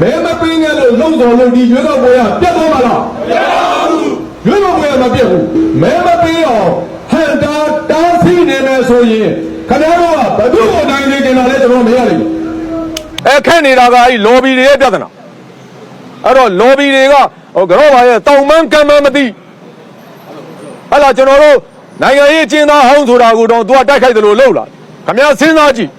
မဲမပင်းနဲ့လို့လုံတော်လို့ဒီရွေးကောက်ပွဲကပြတ်သွားမှာလားမပြတ်ပါဘူးရွေးကောက်ပွဲကမပြတ်ဘူးမဲမပင်းအောင်ဟန်တာတားဆီးနေမယ်ဆိုရင်ခင်ဗျားတို့ကဘယ်သူ့ကိုနိုင်နေကြတာလဲကျွန်တော်မရလိမ့်ဘူးအဲခက်နေတာကအဲ့ lobby တွေရဲ့ပြဿနာအဲ့တော့ lobby တွေကဟိုကတော့ပါရဲ့တောင်မန်းကမ်းမန်းမသိဟဲ့လားကျွန်တော်တို့နိုင်ငံရေးအကျဉ်းသားဟောင်းဆိုတာကိုတော့သူကတိုက်ခိုက်တယ်လို့လုပ်လာခမရစဉ်းစားကြည့်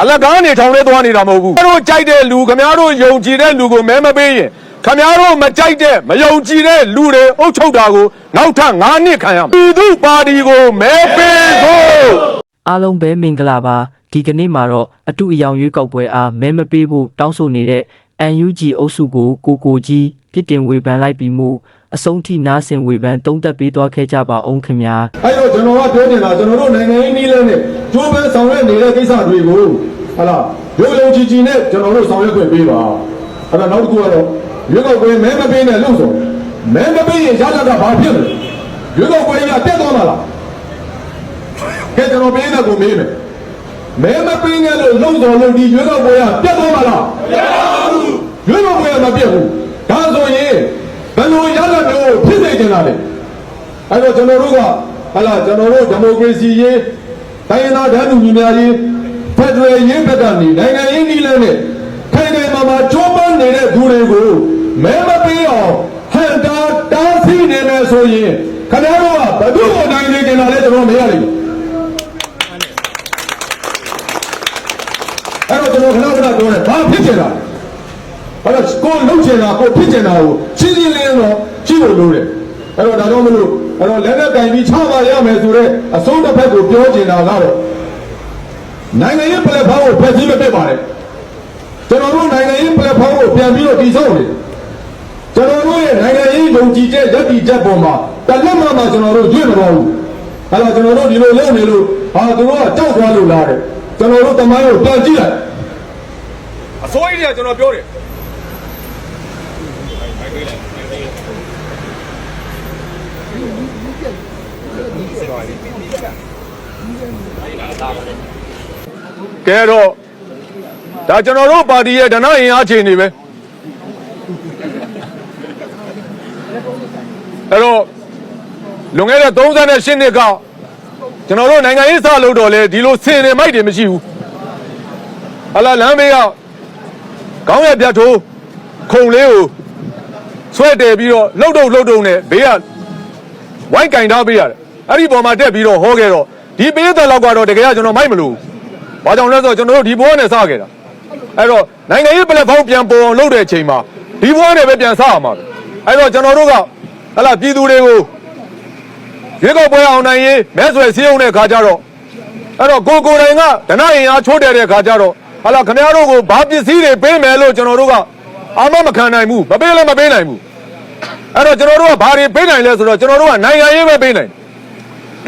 အလကားနေထောင်လဲသွားနေတာမဟုတ်ဘူးခင်ဗျားတို့ကြိုက်တဲ့လူခင်ဗျားတို့ယုံကြည်တဲ့လူကိုမဲမပေးရင်ခင်ဗျားတို့မကြိုက်တဲ့မယုံကြည်တဲ့လူတွေအုပ်ချုပ်တာကိုနောက်ထပ်9နှစ်ခံရမယ်ပြည်သူ့ပါတီကိုမဲပေးဖို့အားလုံးပဲမင်္ဂလာပါဒီကနေ့မှာတော့အတူအယောင်ရွေးကောက်ပွဲအားမဲမပေးဖို့တောင်းဆိုနေတဲ့ UNG အုပ်စုကိုကိုကိုကြီးပြစ်တင်ဝေဖန်လိုက်ပြီးမှုအဆုံးထိနားဆင်ဝေဖန်တုံးသက်ပေးသွားခဲ့ကြပါအောင်ခင်ဗျာအဲ့တော့ကျွန်တော်ကပြောနေတာကျွန်တော်တို့နိုင်ငံရေးနည်းလမ်းနဲ့ ကျိုးပန်းဆောင်ရွက်နေတဲ့ကိစ္စတွေကိုဟာလားရုပ်ရုံကြည်ကြည်နဲ့ကျွန်တော်တို့ဆောင်ရွက်ခွင့်ပေးပါအဲ့ဒါနောက်တစ်ခုကတော့ရွေးကောက်ပွဲမဲမပေးနဲ့လို့ဆိုမဲမပေးရင်ရတာကဘာဖြစ်လဲရွေးကောက်ပွဲကတက်သွားမှာလားကဲကျွန်တော်ပေးတဲ့ကိုမေးမယ်မဲမပေးနဲ့လို့လုံတော်လို့ဒီရွေးကောက်ပွဲကတက်သွားမှာလားမပြတ်ပါဘူးရွေးကောက်ပွဲကမပြတ်ဘူးဒါဆိုရင်ဘယ်လိုရတာမျိုးဖြစ်နေကြတာလဲအဲ့တော့ကျွန်တော်တို့ကဟလာကျွန်တော်တို့ဒီမိုကရေစီရေး တိုင်းရင်းသားဓာတ်တူညီများရေးဖက်ဒရယ်ရေးဘက်ကနေနိုင်ငံရေးနည်းလမ်းနဲ့ခိုင်ခိုင်မာမာချိုးပန်းနေတဲ့သူတွေကိုမဲမပေးအောင်ဟန်တာတားဆီးနေမယ်ဆိုရင်ခင်ဗျားတို့ကဘယ်သူ့ကိုနိုင်နေကြတာလဲကျွန်တော်မရလိမ့်ဘူးအဲ့တော့ကျွန်တော်ခဏခဏပြောတယ်ဘာဖြစ်ကြတာလဲအဲ့တော့ကိုယ်လှုပ်ချင်တာကိုယ်ဖြစ်ချင်တာကိုရှင်းရှင်းလင်းလင်းတော့ကြည့်လို့လို့တယ်အဲ့တော့ဒါကြောင့်မလို့ အဲ့တော့လက်နဲ့ကင်ပြီးချပါရမယ်ဆိုတော့အစိုးတစ်ဖက်ကိုပြောချင်တာကတော့နိုင်ငံရေးပလက်ဖောင်းကိုဖယ်စည်းမပစ်ပါနဲ့ကျွန်တော်တို့နိုင်ငံရေးပလက်ဖောင်းကိုပြန်ပြီးတော့တည်ဆောက်နေကျွန်တော်တို့ရဲ့နိုင်ငံရေးယုံကြည်ချက်ယက်တီချက်ပေါ်မှာတလက်မှမှကျွန်တော်တို့ကျွေးမတော်ဘူးအဲ့တော့ကျွန်တော်တို့ဒီလိုလုပ်နေလို့ဟာသူတို့ကကြောက်သွားလို့လားတဲ့ကျွန်တော်တို့တမိုင်းကိုပြန်ကြည့်လိုက်အစိုးရကကျွန်တော်ပြောတယ် ကဲတော့ဒါကျွန်တော်တို့ပါတီရဲ့ဒဏအင်အားချိန်နေပဲအဲ့တော့လွန်ခဲ့တဲ့38နှစ်ကကျွန်တော်တို့နိုင်ငံရေးစလို့တော့လေဒီလိုစင်နေမိုက်တွေမရှိဘူးဟလာလမ်းမေးကခေါင်းရပြတ်ထိုးခုံလေးကိုဆွဲတယ်ပြီးတော့လှုပ်တုပ်လှုပ်တုပ်နဲ့ဘေးကဝိုင်းကင်ထားပေးရတယ် အဲ့ဒီပေါ်မှာတက်ပြီးတော့ဟောခဲ့တော့ဒီပေးတဲ့လောက်ကတော့တကယ်ကကျွန်တော်မိုက်မလို့ဘာကြောင့်လဲဆိုတော့ကျွန်တော်တို့ဒီဘဝနဲ့စခဲ့တာအဲ့တော့နိုင်ငံရေးပလက်ဖောင်းပြန်ပေါ်အောင်လုပ်တဲ့အချိန်မှာဒီဘဝနဲ့ပဲပြန်စရမှာပဲအဲ့တော့ကျွန်တော်တို့ကဟလာပြည်သူတွေကိုရွေးကောက်ပွဲအောင်နိုင်ရေးမဲဆွယ်စည်းရုံးတဲ့ခါကျတော့အဲ့တော့ကိုကိုယ်တိုင်ကဒဏရင်အားချိုးတယ်တဲ့ခါကျတော့ဟလာခင်ဗျားတို့ကိုဘာပစ္စည်းတွေပေးမယ်လို့ကျွန်တော်တို့ကအာမမခံနိုင်ဘူးမပေးလည်းမပေးနိုင်ဘူးအဲ့တော့ကျွန်တော်တို့ကဘာတွေပေးနိုင်လဲဆိုတော့ကျွန်တော်တို့ကနိုင်ငံရေးပဲပေးနိုင်တယ်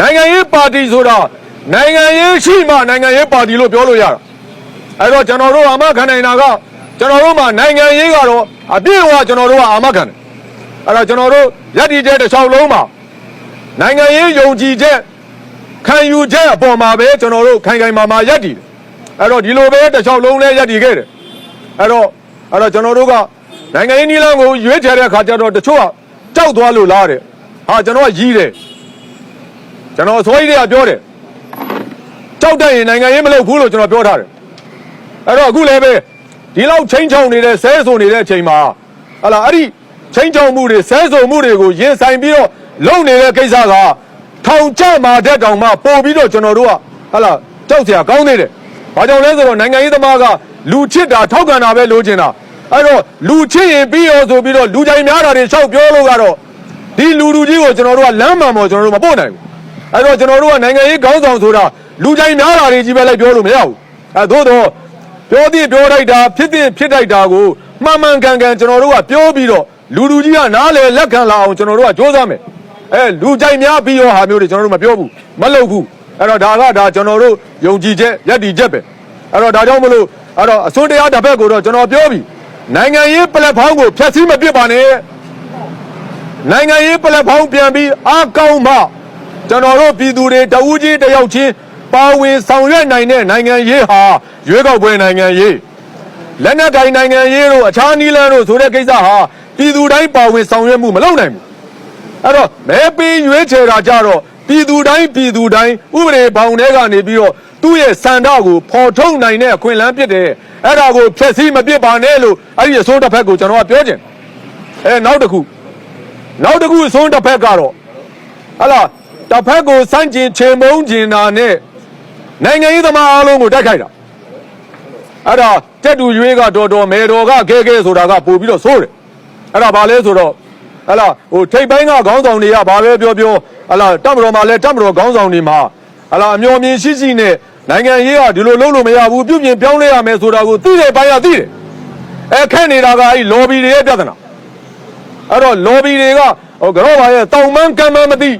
နိုင်ငံရေးပါတီဆိုတာနိုင်ငံရေးရှိမှနိုင်ငံရေးပါတီလို့ပြောလို့ရတာအဲ့တော့ကျွန်တော်တို့အာမခံနိုင်တာကကျွန်တော်တို့မှာနိုင်ငံရေးကတော့အပြည့်အဝကျွန်တော်တို့ကအာမခံတယ်အဲ့တော့ကျွန်တော်တို့ယက်တီတဲ့တစ်ချောင်းလုံးမှာနိုင်ငံရေးယုံကြည်ချက်ခံယူချက်အပေါ်မှာပဲကျွန်တော်တို့ခိုင်ခိုင်မာမာယက်တီတယ်အဲ့တော့ဒီလိုပဲတစ်ချောင်းလုံးလဲယက်တီခဲ့တယ်အဲ့တော့အဲ့တော့ကျွန်တော်တို့ကနိုင်ငံရေးနည်းလမ်းကိုရွေးချယ်တဲ့အခါကျတော့တချို့ကကြောက်သွားလို့လားတဲ့ဟာကျွန်တော်ကရီးတယ် ကျွန်တော်အစိုးရတွေကပြောတယ်ကြောက်တတ်ရင်နိုင်ငံရေးမလုပ်ဘူးလို့ကျွန်တော်ပြောထားတယ်အဲ့တော့အခုလည်းပဲဒီလောက်ချင်းချောင်နေတဲ့ဆဲဆိုနေတဲ့အချိန်မှာဟလာအဲ့ဒီချင်းချောင်မှုတွေဆဲဆိုမှုတွေကိုရင်ဆိုင်ပြီးတော့လုပ်နေတဲ့ကိစ္စကထောင်ချမှာတဲ့တောင်မှပို့ပြီးတော့ကျွန်တော်တို့ကဟလာကြောက်စရာကောင်းနေတယ်ဘာကြောင့်လဲဆိုတော့နိုင်ငံရေးသမားကလူချစ်တာထောက်ခံတာပဲလိုချင်တာအဲ့တော့လူချစ်ရင်ပြီးရောဆိုပြီးတော့လူကြိုင်များတာတွေရှောက်ပြောလို့ကတော့ဒီလူလူကြီးကိုကျွန်တော်တို့ကလမ်းမှန်ပေါ်ကျွန်တော်တို့မပို့နိုင်ဘူး အဲ့တော့ကျွန်တော်တို့ကနိုင်ငံရေးခေါင်းဆောင်ဆိုတာလူကြိုင်များတာတွေကြီးပဲလိုက်ပြောလို့မရဘူးအဲသို့တော့ပြောသည်ပြောလိုက်တာဖြစ်သည်ဖြစ်လိုက်တာကိုမှန်မှန်ကန်ကန်ကျွန်တော်တို့ကပြောပြီးတော့လူလူကြီးကနားလေလက်ခံလာအောင်ကျွန်တော်တို့ကစ조사မယ်အဲလူကြိုင်များပြီးရောဟာမျိုးတွေကျွန်တော်တို့မပြောဘူးမလုပ်ဘူးအဲ့တော့ဒါကဒါကျွန်တော်တို့ယုံကြည်ချက်ယက်တီချက်ပဲအဲ့တော့ဒါကြောင့်မလို့အဲ့တော့အစွန်းတရားတစ်ဖက်ကိုတော့ကျွန်တော်ပြောပြီနိုင်ငံရေးပလက်ဖောင်းကိုဖျက်ဆီးမပစ်ပါနဲ့နိုင်ငံရေးပလက်ဖောင်းပြန်ပြီးအားကောင်းမှ ကျွန်တော်တို့ပြည်သူတွေတဦးချင်းတစ်ယောက်ချင်းပါဝင်ဆောင်ရွက်နိုင်တဲ့နိုင်ငံရေးဟာရွေးကောက်ပွဲနိုင်ငံရေးလက်နက်ကင်နိုင်ငံရေးတို့အခြားနီးလန်းတို့ဆိုတဲ့ကိစ္စဟာပြည်သူတိုင်းပါဝင်ဆောင်ရွက်မှုမလုပ်နိုင်ဘူးအဲ့တော့မဲပေးရွေးချယ်တာကြတော့ပြည်သူတိုင်းပြည်သူတိုင်းဥပဒေဘောင်ထဲကနေပြီးတော့သူ့ရဲ့စန္ဒကိုဖော်ထုတ်နိုင်တဲ့အခွင့်အလမ်းဖြစ်တယ်အဲ့ဒါကိုဖျက်ဆီးမပစ်ပါနဲ့လို့အဲ့ဒီအစိုးတစ်ဖက်ကိုကျွန်တော်ကပြောချင်တယ်အဲနောက်တစ်ခုနောက်တစ်ခုအစိုးတစ်ဖက်ကတော့ဟလာ တစ်ဖက်ကိုစန့်ကျင်ချေမုန်းကျင်တာနဲ့နိုင်ငံရေးသမားအားလုံးကိုတိုက်ခိုက်တာအဲ့ဒါတက်တူရွေးကတော်တော်မဲတော်ကခဲခဲဆိုတာကပို့ပြီးတော့ဆိုးတယ်အဲ့ဒါဘာလဲဆိုတော့ဟလာဟိုထိတ်ပိုင်းကခေါင်းဆောင်တွေကဘာပဲပြောပြောဟလာတက်မတော်မှာလဲတက်မတော်ခေါင်းဆောင်တွေမှာဟလာအမျော်မြင်ရှိရှိနဲ့နိုင်ငံရေးကဒီလိုလုပ်လို့မရဘူးပြုပြင်ပြောင်းလဲရမယ်ဆိုတာကိုသိတဲ့ပိုင်းကသိတယ်အဲခက်နေတာကအဲ့ lobby တွေရဲ့ပြဿနာအဲ့တော့ lobby တွေကဟိုကတော့ဘာရဲ့တောင်မန်းကမ်းမန်းမသိ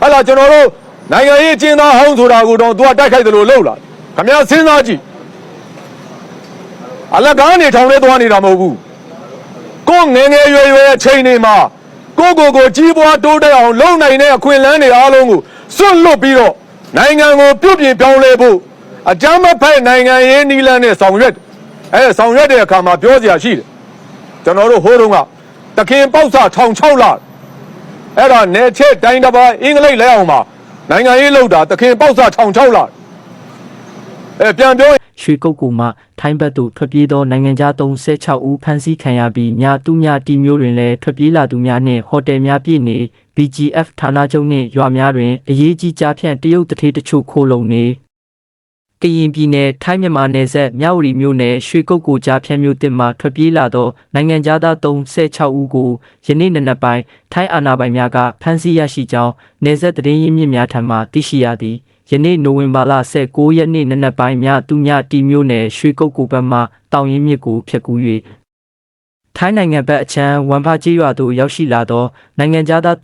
ဟလာကျွန်တော်တို့နိုင်ငံရေးအကျဉ်းသားဟောင်းဆိုတာကိုတော့သူကတိုက်ခိုက်တယ်လို့လုပ်လာခမရစဉ်းစားကြည့်အလကားနေထောင်လဲသွားနေတာမဟုတ်ဘူးကိုယ်ငယ်ငယ်ရွယ်ရွယ်အချိန်တွေမှာကိုယ့်ကိုယ်ကိုကြီးပွားတိုးတက်အောင်လုပ်နိုင်တဲ့အခွင့်အလမ်းတွေအားလုံးကိုစွန့်လွတ်ပြီးတော့နိုင်ငံကိုပြုပြင်ပြောင်းလဲဖို့အကြမ်းမဖက်နိုင်ငံရေးနီလန်းနဲ့ဆောင်ရွက်တယ်အဲဆောင်ရွက်တဲ့အခါမှာပြောစရာရှိတယ်ကျွန်တော်တို့ဟိုးတုန်းကတခင်ပေါက်စာထောင်6လ အဲ့ဒါနယ်ချက်တိုင်းတစ်ပါးအင်္ဂလိပ်လဲအောင်မှာနိုင်ငံရေးလောက်တာတခင်ပေါက်စာထောင်6လအဲပြန်ပြောရင်ရွှေကုတ်ကူမှထိုင်းဘက်သို့ထွက်ပြေးသောနိုင်ငံသား36ဦးဖမ်းဆီးခံရပြီးမြသူမြတီမျိုးတွင်လည်းထွက်ပြေးလာသူများနှင့်ဟိုတယ်များပြည့်နေ BGF ဌာနချုပ်နှင့်ရွာများတွင်အရေးကြီးကြားဖြန့်တရုတ်တထေးတချို့ခိုးလုံနေ ကရင်ပြည်နယ်ထိုင်းမြန်မာနယ်စပ်မြဝတီမြို့နယ်ရွှေကုတ်ကူကြားဖြန့်မြို့တင်မှထွက်ပြေးလာသောနိုင်ငံသား36ဦးကိုယနေ့နံနက်ပိုင်းထိုင်းအာဏာပိုင်များကဖမ်းဆီးရရှိကြောင်းနယ်စပ်သတင်းရင်းမြစ်များထံမှသိရှိရသည်ယနေ့နိုဝင်ဘာလ19ရက်နေ့နနက်ပိုင်းညသူညတီမျိုးနယ်ရွှေကုတ်ကူဘက်မှတောင်ရင်မြစ်ကိုဖျက်ကူး၍ထိုင်းနိုင်ငံဘက်အချမ်းဝမ်ဖာကြီးရွာသို့ရောက်ရှိလာသောနိုင်ငံသား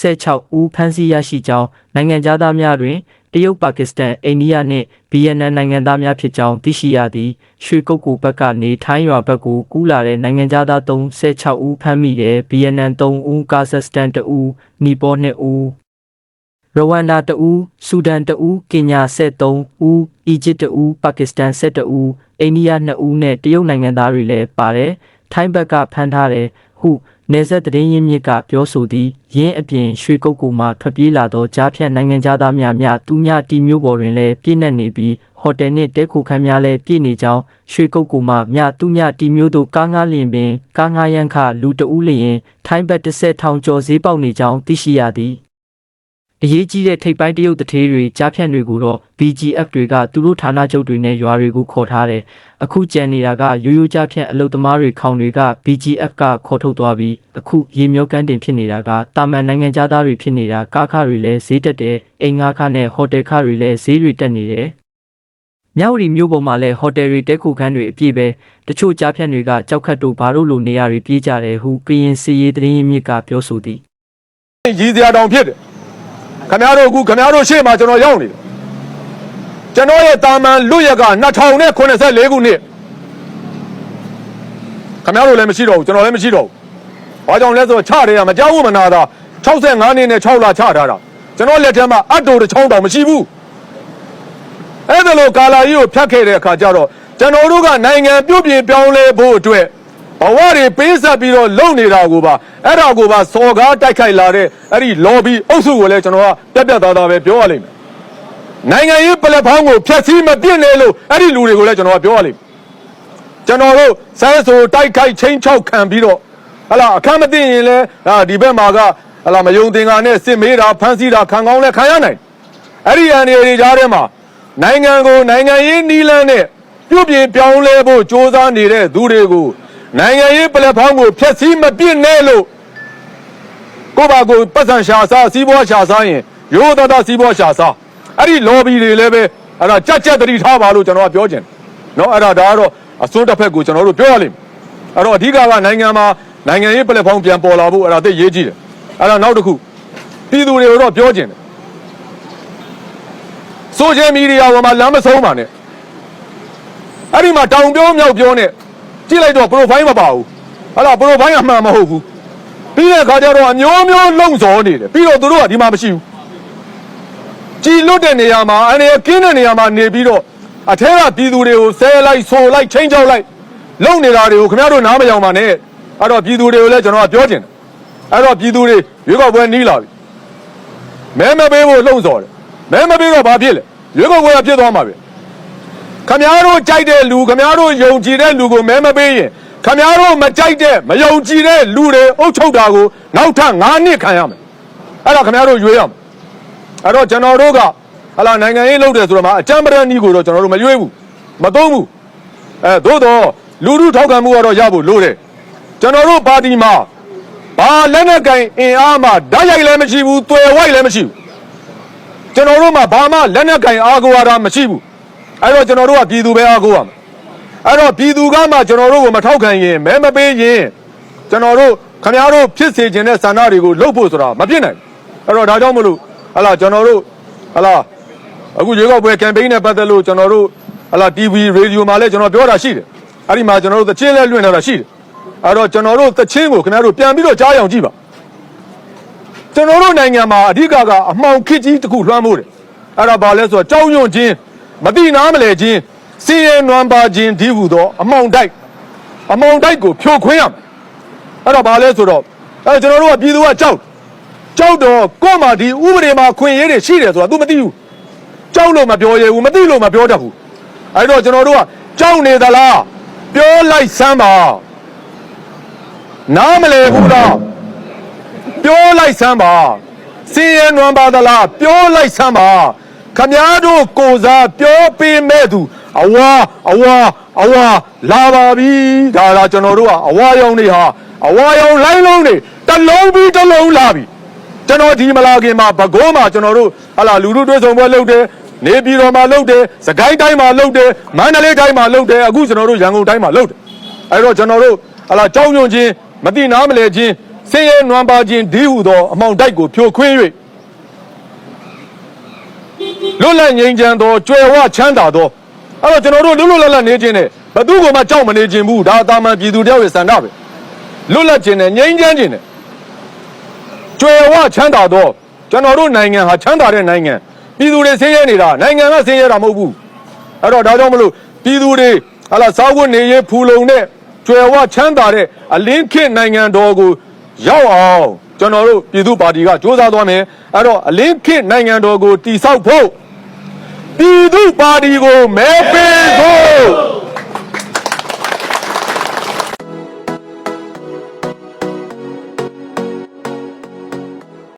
36ဦးဖမ်းဆီးရရှိကြောင်းနိုင်ငံသားများတွင် တရုတ်ပါကစ္စတန်အိန္ဒိယနှင့်ဗီယက်နမ်နိုင်ငံသားများဖြစ်ကြောင်းသိရှိရသည်ရွှေကုတ်ကူဘက်ကနေထိုင်းရွာဘက်ကိုကူးလာတဲ့နိုင်ငံသား36ဦးဖမ်းမိတယ်ဗီယက်နမ်3ဦးကာဇက်စတန်2ဦးနီပေါ2ဦးရဝမ်ဒါတဦး၊ဆူဒန်တဦး၊ကင်ညာ73ဦး၊အီဂျစ်တဦး၊ပါကစ္စတန်12ဦး၊အိန္ဒိယ2ဦးနဲ့တရုတ်နိုင်ငံသားတွေလည်းပါတယ်။ထိုင်းဘက်ကဖမ်းထားတယ်ဟု နေဆက်သတင်းရင်းမြစ်ကပြောဆိုသည်။ရင်းအပြင်ရွှေကုတ်ကူမှထွက်ပြေးလာသောကြားဖြတ်နိုင်ငံသားများများသူများတီမျိုးပေါ်တွင်လည်းပြည့်နှက်နေပြီးဟိုတယ်နှင့်တဲခုခန်းများလည်းပြည့်နေကြောင်းရွှေကုတ်ကူမှမြသူများတီမျိုးတို့ကားငားလျင်ပင်ကားငားရန်ခလူတဦးလျင်ထိုင်းဘက်တစ်ဆက်ထောင်ကျော်ဈေးပေါက်နေကြောင်းသိရှိရသည်။ အရေးကြီးတဲ့ထိပ်ပိုင်းတရုတ်တထေးတွေကြားဖြန့်တွေကိုတော့ BGF တွေကသူတို့ဌာနချုပ်တွေနဲ့ရွာတွေကိုခေါ်ထားတယ်။အခုကြံနေတာကရိုးရိုးကြားဖြန့်အလုတ်သမားတွေခေါင်တွေက BGF ကခေါ်ထုတ်သွားပြီးအခုရေမျောကန်းတင်ဖြစ်နေတာကတာမန်နိုင်ငံသားတွေဖြစ်နေတာကားခတွေလည်းဈေးတက်တယ်။အိမ်ငါးခနဲ့ဟိုတယ်ခတွေလည်းဈေးတွေတက်နေတယ်။မြောက်ရီမြို့ပေါ်မှာလည်းဟိုတယ်တွေတဲခုခန်းတွေအပြည့်ပဲတချို့ကြားဖြန့်တွေကကြောက်ခတ်တို့ဘာလို့လိုနေရတွေပြေးကြတယ်ဟုကရင်စီရေးသတင်းရင်းမြစ်ကပြောဆိုသည်ရည်စရာတောင်ဖြစ်တယ် ခမရတို့အခုခမရတို့ရှေ့မှာကျွန်တော်ရောက်နေတယ်ကျွန်တော်ရဲ့တာမန်လွတ်ရက်က2084ခုနှစ်ခမရတို့လည်းမရှိတော့ဘူးကျွန်တော်လည်းမရှိတော့ဘူးဘာကြောင့်လဲဆိုတော့ချတယ်ကမကြောက်ဘူးမနာတာ65နှစ်နဲ့6လချထားတာကျွန်တော်လက်ထက်မှာအတူတစ်ချောင်းတောင်မရှိဘူးအဲ့ဒါလိုကာလာကြီးကိုဖြတ်ခဲ့တဲ့အခါကျတော့ကျွန်တော်တို့ကနိုင်ငံပြုတ်ပြင်ပြောင်းလဲဖို့အတွက် ဘဝတွေပေးဆက်ပြီးတော့လုပ်နေတာကိုပါအဲ့ဒါကိုပါစော်ကားတိုက်ခိုက်လာတဲ့အဲ့ဒီ lobby အုပ်စုကိုလည်းကျွန်တော်ကပြတ်ပြတ်သားသားပဲပြောရလိမ့်မယ်နိုင်ငံရေးပလက်ဖောင်းကိုဖျက်ဆီးမပြစ်နဲ့လို့အဲ့ဒီလူတွေကိုလည်းကျွန်တော်ကပြောရလိမ့်မယ်ကျွန်တော်တို့ဆဲဆိုတိုက်ခိုက်ချင်းချောက်ခံပြီးတော့ဟလာအခမ်းမသိရင်လည်းဒါဒီဘက်မှာကဟလာမယုံသင်္ကာနဲ့စစ်မေးတာဖမ်းဆီးတာခံကောင်းလဲခံရနိုင်အဲ့ဒီအန်ဒီတွေကြားထဲမှာနိုင်ငံကိုနိုင်ငံရေးနီးလန်းနဲ့ပြုတ်ပြင်ပြောင်းလဲဖို့စ조사နေတဲ့သူတွေကို နိုင်ငံရေးပလက်ဖောင်းကိုဖျက်ဆီးမပြစ်နဲ့လို့ကိုယ့်ဘာကိုပတ်စံရှာစားစီးပွားရှာစားရင်ရိုးသားသားစီးပွားရှာစားအဲ့ဒီ lobby တွေလည်းပဲအဲ့ဒါကြက်ကြက်တတိထားပါလို့ကျွန်တော်ကပြောချင်တယ်เนาะအဲ့ဒါဒါကတော့အစွန်းတစ်ဖက်ကိုကျွန်တော်တို့ပြောရလိမ့်မယ်အဲ့တော့အဓိကကနိုင်ငံမှာနိုင်ငံရေးပလက်ဖောင်းပြန်ပေါ်လာဖို့အဲ့ဒါသိရေးကြည့်တယ်အဲ့ဒါနောက်တစ်ခုပြည်သူတွေကိုတော့ပြောချင်တယ်ဆိုရှယ်မီဒီယာပေါ်မှာလမ်းမဆုံးပါနဲ့အဲ့ဒီမှာတောင်ပြောမြောက်ပြောနဲ့ ကြည့်လိုက်တော့ profile မပါဘူးဟလာ profile အမှန်မဟုတ်ဘူးပြီးတဲ့အခါကျတော့အမျိုးမျိုးလုံစော်နေတယ်ပြီးတော့သူတို့ကဒီမှာမရှိဘူးကြည်လွတ်တဲ့နေရာမှာအနေကင်းတဲ့နေရာမှာနေပြီးတော့အထက်ကပြည်သူတွေကိုဆဲလိုက်ဆိုလိုက်ချင်းချောက်လိုက်လုံနေတာတွေကိုခင်ဗျားတို့နားမယောင်ပါနဲ့အဲ့တော့ပြည်သူတွေကိုလည်းကျွန်တော်ကပြောချင်တယ်အဲ့တော့ပြည်သူတွေရွေးကောက်ပွဲနီးလာပြီမဲမပေးဖို့လှုံ့ဆော်တယ်မဲမပေးတော့ဘာဖြစ်လဲရွေးကောက်ပွဲကဖြစ်သွားမှာပဲ ခင်ဗျားတို့ကြိုက်တဲ့လူခင်ဗျားတို့ယုံကြည်တဲ့လူကိုမဲမပေးရင်ခင်ဗျားတို့မကြိုက်တဲ့မယုံကြည်တဲ့လူတွေအုပ်ချုပ်တာကိုနောက်ထပ်9နှစ်ခံရမယ်အဲ့တော့ခင်ဗျားတို့ရွေးရမယ်အဲ့တော့ကျွန်တော်တို့ကဟလာနိုင်ငံရေးလုပ်တယ်ဆိုတော့မှအကြမ်းပဒနီးကိုတော့ကျွန်တော်တို့မရွေးဘူးမသုံးဘူးအဲသို့တော့လူလူထောက်ခံမှုကတော့ရဖို့လိုတယ်ကျွန်တော်တို့ပါတီမှာဘာလက်နက်ကင်အင်အားမှဓာတ်ရိုက်လည်းမရှိဘူးတွယ်ဝိုက်လည်းမရှိဘူးကျွန်တော်တို့မှာဘာမှလက်နက်ကင်အားကိုးရတာမရှိဘူး အဲ့တော့ကျွန်တော်တို့ကပြည်သူပဲအားကိုးရမှာအဲ့တော့ပြည်သူကမှကျွန်တော်တို့ကိုမထောက်ခံရင်မဲမပေးရင်ကျွန်တော်တို့ခမရတို့ဖြစ်စေခြင်းတဲ့ဆန္ဒတွေကိုလှုပ်ဖို့ဆိုတာမဖြစ်နိုင်ဘူးအဲ့တော့ဒါကြောင့်မလို့ဟလာကျွန်တော်တို့ဟလာအခုရွေးကောက်ပွဲ campaign နဲ့ပတ်သက်လို့ကျွန်တော်တို့ဟလာ TV radio မှာလည်းကျွန်တော်ပြောတာရှိတယ်အဲ့ဒီမှာကျွန်တော်တို့သချင်းလည်းလွှင့်ထားတာရှိတယ်အဲ့တော့ကျွန်တော်တို့သချင်းကိုခင်ဗျားတို့ပြန်ပြီးတော့ကြားရအောင်ကြည့်ပါကျွန်တော်တို့နိုင်ငံမှာအဓိကကအမှောင်ခစ်ကြီးတစ်ခုလွှမ်းမိုးတယ်အဲ့ဒါဘာလဲဆိုတော့ကြောက်ရွံ့ခြင်း မတိနာမလဲခြင်းစည်ရဲနွမ်းပါခြင်းဒီဟုသောအမှောင်တိုက်အမှောင်တိုက်ကိုဖြိုခွင်းရမယ်အဲ့တော့ဘာလဲဆိုတော့အဲ့ကျွန်တော်တို့ကပြည်သူကကြောက်ကြောက်တော့ကို့မှာဒီဥပဒေမှာခွင့်ရေးတွေရှိတယ်ဆိုတာ तू မသိဘူးကြောက်လို့မပြောရဘူးမသိလို့မပြောတတ်ဘူးအဲ့တော့ကျွန်တော်တို့ကကြောက်နေသလားပြောလိုက်စမ်းပါနားမလဲဘူးတော့ပြောလိုက်စမ်းပါစင်းရဲနွမ်းပါသလားပြောလိုက်စမ်းပါ ခမည်းတော်ကိုစားပြောပေးမဲ့သူအဝါအဝါအဝါလာပါပြီဒါလားကျွန်တော်တို့ကအဝါရောင်တွေဟာအဝါရောင်လိုင်းလုံးတွေတစ်လုံးပြီးတစ်လုံးလာပြီကျွန်တော်ဒီမလာခင်မှာဘကိုးမှာကျွန်တော်တို့ဟာလာလူလူတွေ့ဆုံပွဲလုပ်တယ်နေပြည်တော်မှာလုပ်တယ်စကိုင်းတိုင်းမှာလုပ်တယ်မန္တလေးတိုင်းမှာလုပ်တယ်အခုကျွန်တော်တို့ရန်ကုန်တိုင်းမှာလုပ်တယ်အဲ့တော့ကျွန်တော်တို့ဟာလာကြောက်ရွံ့ခြင်းမတိနားမလဲခြင်းဆင်းရဲနွမ်းပါခြင်းဒီဟုသောအမောင်တိုက်ကိုဖြိုခွင်း၍ လွတ်လပ်ငြိမ်းချမ်းသောကြွယ်ဝချမ်းသာသောအဲ့တော့ကျွန်တော်တို့လွတ်လွတ်လပ်လပ်နေခြင်းနဲ့ဘသူကမှကြောက်မနေခြင်းဘူးဒါအသာမန်ပြည်သူတယောက်ရဲ့စံတပဲလွတ်လပ်ခြင်းနဲ့ငြိမ်းချမ်းခြင်းနဲ့ကျွယ်ဝချမ်းသာတော့ကျွန်တော်တို့နိုင်ငံဟာချမ်းသာတဲ့နိုင်ငံပြည်သူတွေဆင်းရဲနေတာနိုင်ငံကဆင်းရဲတာမဟုတ်ဘူးအဲ့တော့ဒါကြောင့်မလို့ပြည်သူတွေဟာလာစားဝတ်နေရေးဖူလုံတဲ့ကျွယ်ဝချမ်းသာတဲ့အလင်းခေတ်နိုင်ငံတော်ကိုရောက်အောင် ကျွန်တော်တို့ပြည်သူပါတီကစ조사သွားမယ်အဲ့တော့အလင်းခေတ်နိုင်ငံတော်ကိုတည်ဆောက်ဖို့ပြည်သူပါတီကိုမဲပေးဖို့